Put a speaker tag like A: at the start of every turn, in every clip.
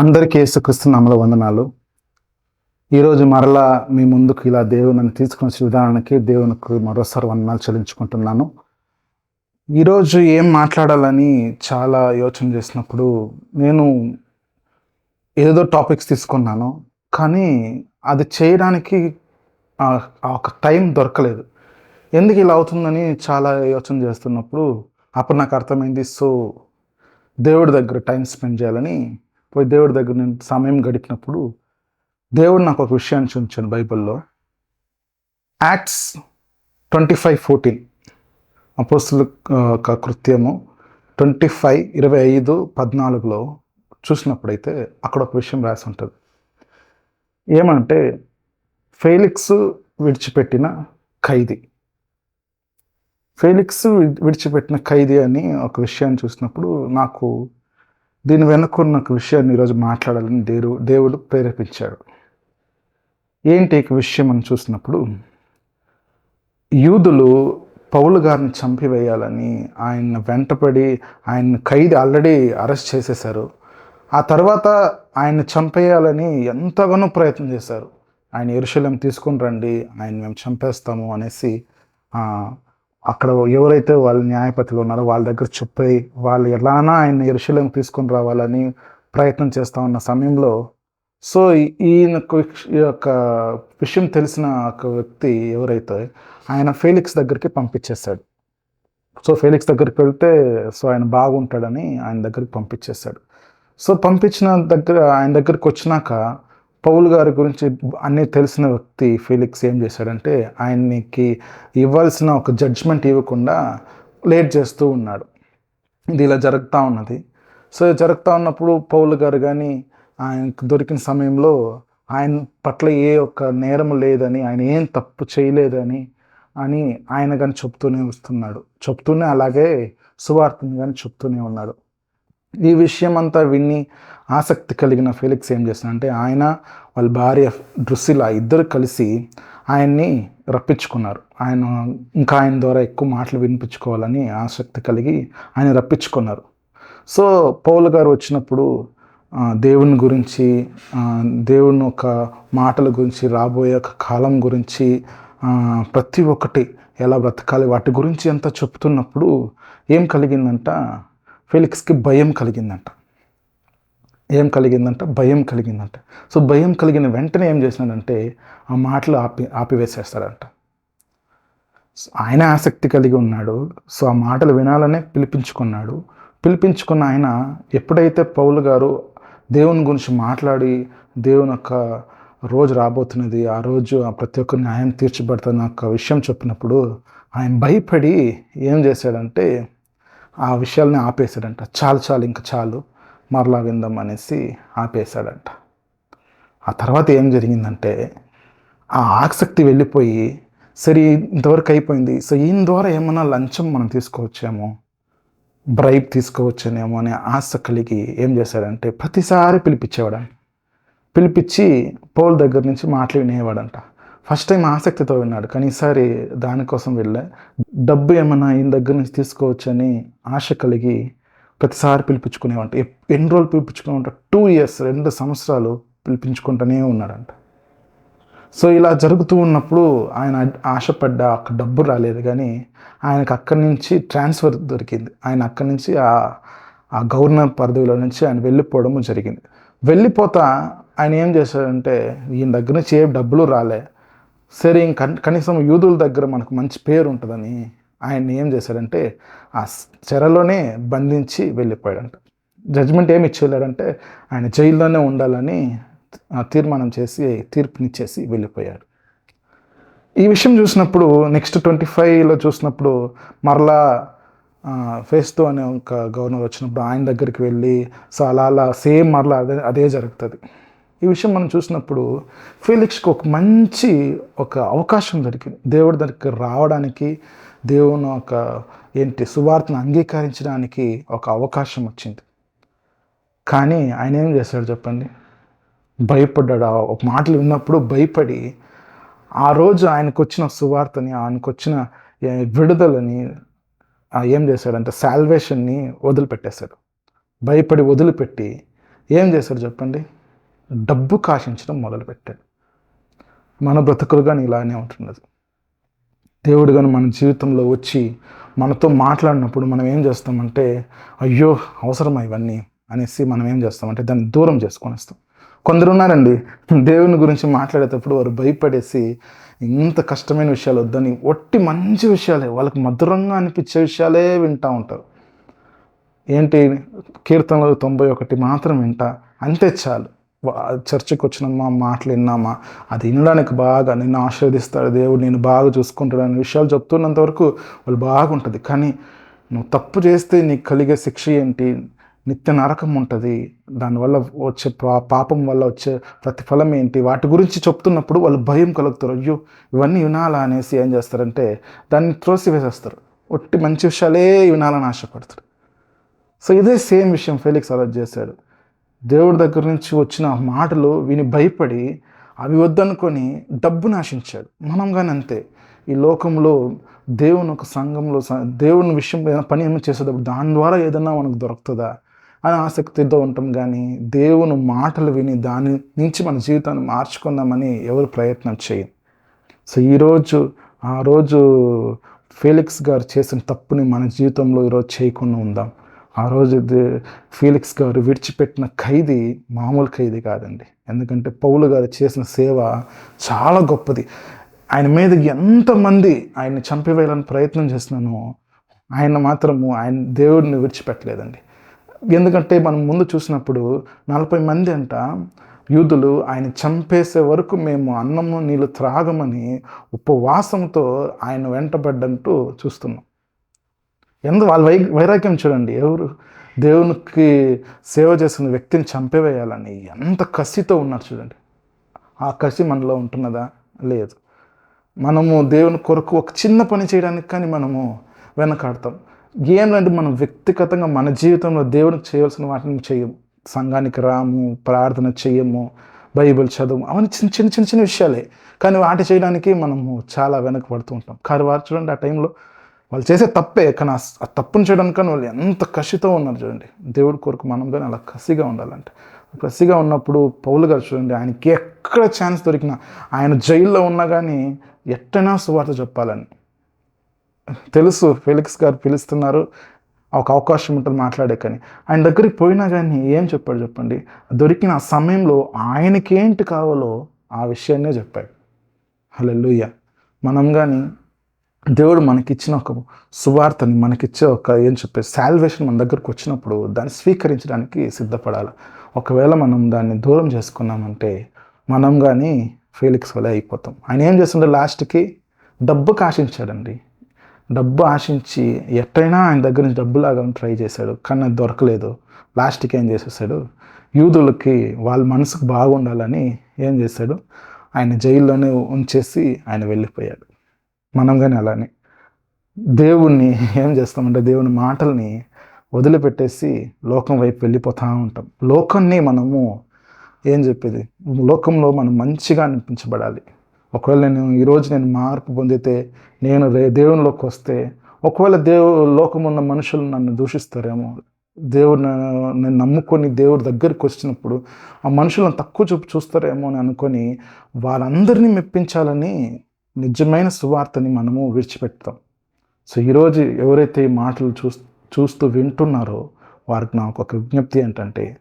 A: అందరికీ యేసుక్రీస్తు నామల వందనాలు. ఈరోజు మరలా మీ ముందుకు ఇలా దేవుని నన్ను తీసుకొని వచ్చే విధానానికి దేవునికి మరోసారి వందనాలు చెల్లించుకుంటున్నాను. ఈరోజు ఏం మాట్లాడాలని చాలా యోచన చేసినప్పుడు నేను ఏదో టాపిక్స్ తీసుకున్నాను కానీ అది చేయడానికి ఒక టైం దొరకలేదు. ఎందుకు ఇలా అవుతుందని చాలా యోచన చేస్తున్నప్పుడు అప్పుడు నాకు అర్థమైంది సో దేవుడి దగ్గర టైం స్పెండ్ చేయాలని పోయి దేవుడి దగ్గర నేను సమయం గడిపినప్పుడు దేవుడు నాకు ఒక విషయాన్ని చూపించాను బైబిల్లో. Acts twenty five fourteen. అపోస్తుల కృత్యము ట్వంటీ ఫైవ్ ఇరవై ఐదు పద్నాలుగులో చూసినప్పుడైతే అక్కడ ఒక విషయం రాసి ఉంటుంది. ఏమంటే ఫెయిలిక్స్ విడిచిపెట్టిన ఖైదీ. ఫెయిలిక్స్ విడిచిపెట్టిన ఖైదీ అని ఒక విషయాన్ని చూసినప్పుడు నాకు దీని వెనుకున్న ఒక విషయాన్ని ఈరోజు మాట్లాడాలని దేవుడు దేవుడు ప్రేరేపించాడు. ఏంటి ఈ విషయం అని చూసినప్పుడు యూదులు పౌలు గారిని చంపివేయాలని ఆయన వెంటపడి ఆయన ఖైదీ ఆల్రెడీ అరెస్ట్ చేసేశారు. ఆ తర్వాత ఆయన్ని చంపేయాలని ఎంతగానో ప్రయత్నం చేశారు. ఆయన ఎరుశల్యం తీసుకుని రండి ఆయన మేము చంపేస్తాము అనేసి అక్కడ ఎవరైతే వాళ్ళ న్యాయపతిలో ఉన్నారో వాళ్ళ దగ్గర చెప్పి వాళ్ళు ఎలానా ఆయన ఎరుశల్యం తీసుకొని రావాలని ప్రయత్నం చేస్తూ ఉన్న సమయంలో సో ఈయన ఈ యొక్క విషయం తెలిసిన ఒక వ్యక్తి ఎవరైతే ఆయన ఫేలిక్స్ దగ్గరికి పంపించేశాడు. సో ఫేలిక్స్ దగ్గరికి వెళ్తే సో ఆయన బాగుంటాడని ఆయన దగ్గరికి పంపించేశాడు. సో పంపించిన దగ్గర ఆయన దగ్గరికి వచ్చినాక పౌల్ గారి గురించి అన్నీ తెలిసిన వ్యక్తి ఫీలిక్స్ ఏం చేశాడంటే ఆయనకి ఇవ్వాల్సిన ఒక జడ్జ్మెంట్ ఇవ్వకుండా లేట్ చేస్తూ ఉన్నాడు. ఇది ఇలా జరుగుతూ ఉన్నది. సో జరుగుతూ ఉన్నప్పుడు పౌల్ గారు కానీ ఆయనకు దొరికిన సమయంలో ఆయన పట్ల ఏ ఒక్క నేరం లేదని ఆయన ఏం తప్పు చేయలేదని అని ఆయన కానీ చెప్తూనే వస్తున్నాడు. చెప్తూనే అలాగే సువార్తని కానీ చెప్తూనే ఉన్నాడు. ఈ విషయం అంతా విని ఆసక్తి కలిగిన ఫెలిక్స్ ఏం చేస్తాడంటే ఆయన వాళ్ళ భార్య డ్రుసిలా ఇద్దరు కలిసి ఆయన్ని రప్పించుకున్నారు. ఆయన ఇంకా ఆయన ద్వారా ఎక్కువ మాటలు వినిపించుకోవాలని ఆసక్తి కలిగి ఆయన రప్పించుకున్నారు. సో పౌలు గారు వచ్చినప్పుడు దేవుని గురించి దేవుని ఒక మాటల గురించి రాబోయే ఒక కాలం గురించి ప్రతి ఒక్కటి ఎలా బ్రతకాలి వాటి గురించి అంతా చెప్తున్నప్పుడు ఏం కలిగిందంట? ఫెలిక్స్కి భయం కలిగిందంట. ఏం కలిగిందంట? భయం కలిగిందంట. సో భయం కలిగిన వెంటనే ఏం చేసినాడంటే ఆ మాటలు ఆపి ఆపివేసేస్తాడంట. ఆయన ఆసక్తి కలిగి ఉన్నాడు. సో ఆ మాటలు వినాలనే పిలిపించుకున్నాడు. పిలిపించుకున్న ఆయన ఎప్పుడైతే పౌలు గారు దేవుని గురించి మాట్లాడి దేవుని యొక్క రోజు రాబోతున్నది ఆ రోజు ఆ ప్రతి ఒక్క న్యాయం తీర్చబడుతున్న ఒక విషయం చెప్పినప్పుడు ఆయన భయపడి ఏం చేశాడంటే ఆ విషయాల్ని ఆపేశాడంట. చాలు చాలు ఇంకా చాలు మరలా విందాం అనేసి ఆపేశాడంట. ఆ తర్వాత ఏం జరిగిందంటే ఆ ఆసక్తి వెళ్ళిపోయి సరే ఇంతవరకు అయిపోయింది. సో ఈయన ద్వారా ఏమన్నా లంచం మనం తీసుకోవచ్చేమో బ్రైబ్ తీసుకోవచ్చునేమో అనే ఆశ కలిగి ఏం చేశాడంటే ప్రతిసారి పిలిపించేవాడంట. పిలిపించి పోల్ దగ్గర నుంచి మాటలు వినేవాడంట ఫస్ట్ టైం ఆసక్తితో విన్నాడు. కానీ ఈసారి దానికోసం వెళ్ళే. డబ్బు ఏమైనా ఈయన దగ్గర నుంచి తీసుకోవచ్చని ఆశ కలిగి ప్రతిసారి పిలిపించుకునేవంట. ఎన్ని రోజులు పిలిపించుకునేవంట? టూ ఇయర్స్ రెండు సంవత్సరాలు పిలిపించుకుంటూనే ఉన్నాడంట. సో ఇలా జరుగుతూ ఉన్నప్పుడు ఆయన ఆశపడ్డ ఒక డబ్బు రాలేదు. కానీ ఆయనకు అక్కడి నుంచి ట్రాన్స్ఫర్ దొరికింది. ఆయన అక్కడి నుంచి ఆ ఆ గవర్నర్ పదవిలో నుంచి ఆయన వెళ్ళిపోవడం జరిగింది. వెళ్ళిపోతా ఆయన ఏం చేశాడంటే ఈయన దగ్గర నుంచి ఏ డబ్బులు రాలే. సరే ఇంక కనీసం యూదుల దగ్గర మనకు మంచి పేరు ఉంటుందని ఆయన్ని ఏం చేశాడంటే ఆ చెరలోనే బంధించి వెళ్ళిపోయాడంట. జడ్జిమెంట్ ఏమి ఇచ్చేయలేడంటే ఆయన జైల్లోనే ఉండాలని తీర్మానం చేసి తీర్పునిచ్చేసి వెళ్ళిపోయాడు. ఈ విషయం చూసినప్పుడు నెక్స్ట్ ట్వంటీ ఫైవ్లో చూసినప్పుడు మరలా ఫేస్తో అనే ఒక గవర్నర్ వచ్చినప్పుడు ఆయన దగ్గరికి వెళ్ళి సో అలా అలా సేమ్ మరలా అదే అదే జరుగుతుంది. ఈ విషయం మనం చూసినప్పుడు ఫీలిక్స్కి ఒక మంచి ఒక అవకాశం దొరికింది. దేవుడి దగ్గరికి రావడానికి దేవుని ఒక ఏంటి సువార్తను అంగీకరించడానికి ఒక అవకాశం వచ్చింది. కానీ ఆయన ఏం చేశాడు చెప్పండి? భయపడ్డాడు. ఒక మాటలు విన్నప్పుడు భయపడి ఆ రోజు ఆయనకు వచ్చిన సువార్తని ఆయనకు వచ్చిన విడుదలని ఏం చేశాడంటే శాల్వేషన్ని వదిలిపెట్టేశాడు. భయపడి వదిలిపెట్టి ఏం చేశాడు చెప్పండి? డబ్బు కాశించడం మొదలుపెట్టాడు. మన బ్రతుకులు కానీ ఇలానే ఉంటున్నది. దేవుడు కానీ మన జీవితంలో వచ్చి మనతో మాట్లాడినప్పుడు మనం ఏం చేస్తామంటే అయ్యో అవసరమా ఇవన్నీ అనేసి మనం ఏం చేస్తామంటే దాన్ని దూరం చేసుకొని వస్తాం. కొందరు ఉన్నారండి దేవుని గురించి మాట్లాడేటప్పుడు వారు భయపడేసి ఇంత కష్టమైన విషయాలు వద్దని ఒట్టి మంచి విషయాలే వాళ్ళకి మధురంగా అనిపించే విషయాలే వింటూ ఉంటారు. ఏంటి కీర్తనలు తొంభై ఒకటి మాత్రం వింటా అంతే చాలు. చర్చికి వచ్చినామా మాటలు విన్నామా? అది వినడానికి బాగా నిన్ను ఆశీర్వదిస్తాడు దేవుడు నేను బాగా చూసుకుంటాడు అనే విషయాలు చెప్తున్నంత వరకు వాళ్ళు బాగుంటుంది. కానీ నువ్వు తప్పు చేస్తే నీకు కలిగే శిక్ష ఏంటి? నిత్య నరకం ఉంటుంది. దానివల్ల వచ్చే పా- పాపం వల్ల వచ్చే ప్రతిఫలం ఏంటి? వాటి గురించి చెప్తున్నప్పుడు వాళ్ళు భయం కలుగుతారు. అయ్యో ఇవన్నీ వినాలా అనేసి ఏం చేస్తారంటే దాన్ని త్రోసివేసేస్తారు. ఒట్టి మంచి విషయాలే వినాలని ఆశపడతారు. సో ఇదే సేమ్ విషయం ఫెలిక్స్ అలర్ట్ చేశాడు. దేవుడి దగ్గర నుంచి వచ్చిన మాటలు విని భయపడి అవి వద్దనుకొని డబ్బు నాశించాడు. మనం కానీ అంతే. ఈ లోకంలో దేవుని ఒక సంఘంలో స- దేవుని విషయం ఏదైనా పని ఏమైనా చేసేటప్పుడు దాని ద్వారా ఏదైనా మనకు దొరుకుతుందా? అని ఆసక్తితో ఉంటాం కానీ దేవుని మాటలు విని దాని నుంచి మన జీవితాన్ని మార్చుకుందామని ఎవరు ప్రయత్నం చేయం సో ఈరోజు ఆ రోజు ఫేలిక్స్ గారు చేసిన తప్పుని మన జీవితంలో ఈరోజు చేయకుండా ఉందాం. ఆ రోజు ఫీలిక్స్ గారు విడిచిపెట్టిన ఖైదీ మామూలు ఖైదీ కాదండి. ఎందుకంటే పౌలు గారు చేసిన సేవ చాలా గొప్పది. ఆయన మీద ఎంతమంది ఆయన్ని చంపివేయాలని ప్రయత్నం చేసినానో ఆయన మాత్రము ఆయన దేవుడిని విడిచిపెట్టలేదండి. ఎందుకంటే మనం ముందు చూసినప్పుడు నలభై మంది అంట యూదులు ఆయన చంపేసే వరకు మేము అన్నము నీళ్ళు త్రాగమని ఉపవాసంతో ఆయన వెంటబడ్డంటూ చూస్తున్నాం. ఎందు వాళ్ళ వై వైరాగ్యం చూడండి. ఎవరు దేవునికి సేవ చేస్తున్న వ్యక్తిని చంపేవేయాలని ఎంత కసితో ఉన్నారు చూడండి. ఆ కసి మనలో ఉంటున్నదా? లేదు. మనము దేవుని కొరకు ఒక చిన్న పని చేయడానికి కానీ మనము వెనకాడతాం. ఏంటంటే మనం వ్యక్తిగతంగా మన జీవితంలో దేవునికి చేయవలసిన వాటిని చేయము? సంఘానికి రాము ప్రార్థన చేయము బైబిల్ చదువు అవన్నీ చిన్న చిన్న చిన్న చిన్న విషయాలే. కానీ వాటి చేయడానికి మనము చాలా వెనకబడుతూ ఉంటాం. కానీ వారు చూడండి ఆ టైంలో వాళ్ళు చేసే తప్పే కానీ ఆ తప్పును చేయడానికి కానీ వాళ్ళు ఎంత కసితో ఉన్నారు చూడండి. దేవుడి కొరకు మనం కానీ అలా కసిగా ఉండాలంటే. కసిగా ఉన్నప్పుడు పౌలు గారు చూడండి ఆయనకి ఎక్కడ ఛాన్స్ దొరికినా ఆయన జైల్లో ఉన్నా కానీ ఎట్టైనా సువార్త చెప్పాలని. తెలుసు ఫెలిక్స్ గారు పిలుస్తున్నారు ఒక అవకాశం ఉంటుంది మాట్లాడే కానీ. ఆయన దగ్గరికి పోయినా కానీ ఏం చెప్పాడు చెప్పండి? దొరికిన ఆ సమయంలో ఆయనకేంటి కావాలో ఆ విషయాన్నే చెప్పాడు. హలో మనం కానీ దేవుడు మనకిచ్చిన ఒక సువార్తని మనకిచ్చే ఒక ఏం చెప్పే శాల్వేషన్ మన దగ్గరకు వచ్చినప్పుడు దాన్ని స్వీకరించడానికి సిద్ధపడాలి. ఒకవేళ మనం దాన్ని దూరం చేసుకున్నామంటే మనం కానీ ఫీలిక్స్ వలె అయిపోతాం. ఆయన ఏం చేస్తుండే లాస్ట్కి? డబ్బుకి ఆశించాడండి డబ్బు ఆశించి ఎట్టయినా ఆయన దగ్గర నుంచి డబ్బు లాగాలని ట్రై చేశాడు కానీ అది దొరకలేదు. లాస్ట్కి ఏం చేసేసాడు? యూదులకి వాళ్ళ మనసుకు బాగుండాలని ఏం చేశాడు? ఆయన జైల్లోనే ఉంచేసి ఆయన వెళ్ళిపోయాడు. మనం కానీ అలానే. దేవుణ్ణి ఏం చేస్తామంటే దేవుని మాటల్ని వదిలిపెట్టేసి లోకం వైపు వెళ్ళిపోతూ ఉంటాం. లోకాన్ని మనము ఏం చెప్పేది? లోకంలో మనం మంచిగా అనిపించబడాలి. ఒకవేళ నేను ఈరోజు నేను మార్పు పొందితే నేను రే దేవునిలోకి వస్తే ఒకవేళ దేవు లోకం ఉన్న మనుషులు నన్ను దూషిస్తారేమో దేవుడు నేను నమ్ముకొని దేవుడి దగ్గరికి వచ్చినప్పుడు ఆ మనుషులను తక్కువ చూపు చూస్తారేమో అని అనుకొని వాళ్ళందరినీ మెప్పించాలని నిజమైన సువార్తని మనము విడిచిపెడతాం సో ఈరోజు ఎవరైతే ఈ మాటలు చూ చూస్తూ వింటున్నారో వారికి నాకు ఒక విజ్ఞప్తి ఏంటంటే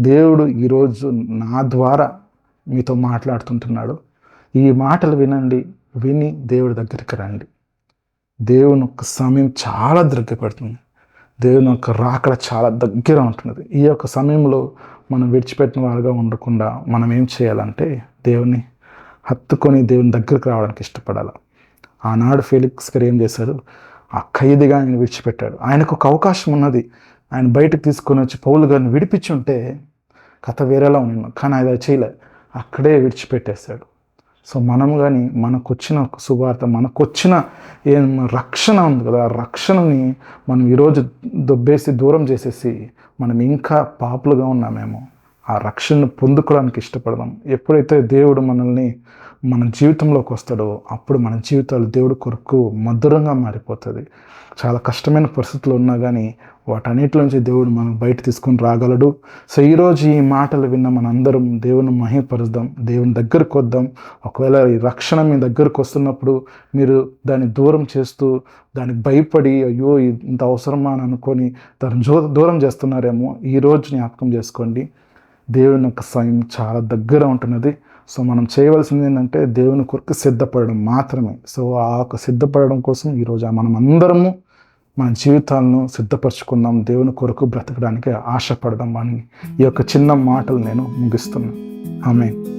A: దేవుడు ఈరోజు నా ద్వారా మీతో మాట్లాడుతుంటున్నాడు. ఈ మాటలు వినండి విని దేవుడి దగ్గరికి రండి. దేవుని యొక్క సమయం చాలా దగ్గరపడుతుంది. దేవుని యొక్క రాకడ చాలా దగ్గర ఉంటున్నది. ఈ యొక్క సమయంలో మనం విడిచిపెట్టిన వారుగా ఉండకుండా మనం ఏం చేయాలంటే దేవుని హత్తుకొని దేవుని దగ్గరకు రావడానికి ఇష్టపడాలి. ఆనాడు ఫెలిక్స్ గారు ఏం చేశారు? ఆ ఖైదీగా ఆయన విడిచిపెట్టాడు. ఆయనకు ఒక అవకాశం ఉన్నది. ఆయన బయటకు తీసుకొని వచ్చి పౌలు గారిని విడిపించి ఉంటే కథ వేరేలా ఉన్నాను కానీ అది చేయలే. అక్కడే విడిచిపెట్టేశాడు. సో మనం కానీ మనకు వచ్చిన ఒక సువార్త మనకు వచ్చిన ఏం రక్షణ ఉంది కదా ఆ రక్షణని మనం ఈరోజు దొబ్బేసి దూరం చేసేసి మనం ఇంకా పాపులుగా ఉన్నామేమో. ఆ రక్షణను పొందుకోవడానికి ఇష్టపడదాం. ఎప్పుడైతే దేవుడు మనల్ని మన జీవితంలోకి వస్తాడో అప్పుడు మన జీవితాలు దేవుడి కొరకు మధురంగా మారిపోతుంది చాలా కష్టమైన పరిస్థితులు ఉన్నా కానీ వాటన్నిటిలోంచి దేవుడు మనం బయట తీసుకొని రాగలడు. సో ఈరోజు ఈ మాటలు విన్న మనందరం దేవుని మహిపరుద్దాం దేవుని దగ్గరకు వద్దాం. ఒకవేళ ఈ రక్షణ మీ దగ్గరకు వస్తున్నప్పుడు మీరు దాన్ని దూరం చేస్తూ దానికి భయపడి అయ్యో ఇంత అవసరమా అని అనుకొని దాన్ని జో దూరం చేస్తున్నారేమో ఈరోజు జ్ఞాపకం చేసుకోండి. దేవుని యొక్క సమయం చాలా దగ్గర ఉంటున్నది. సో మనం చేయవలసింది ఏంటంటే దేవుని కొరకు సిద్ధపడడం మాత్రమే. సో ఆ యొక్క సిద్ధపడడం కోసం ఈరోజు మనం అందరము మన జీవితాలను సిద్ధపరచుకుందాం. దేవుని కొరకు బ్రతకడానికి ఆశపడడం అని ఈ యొక్క చిన్న మాటలు నేను ముగిస్తున్నాను. ఆమె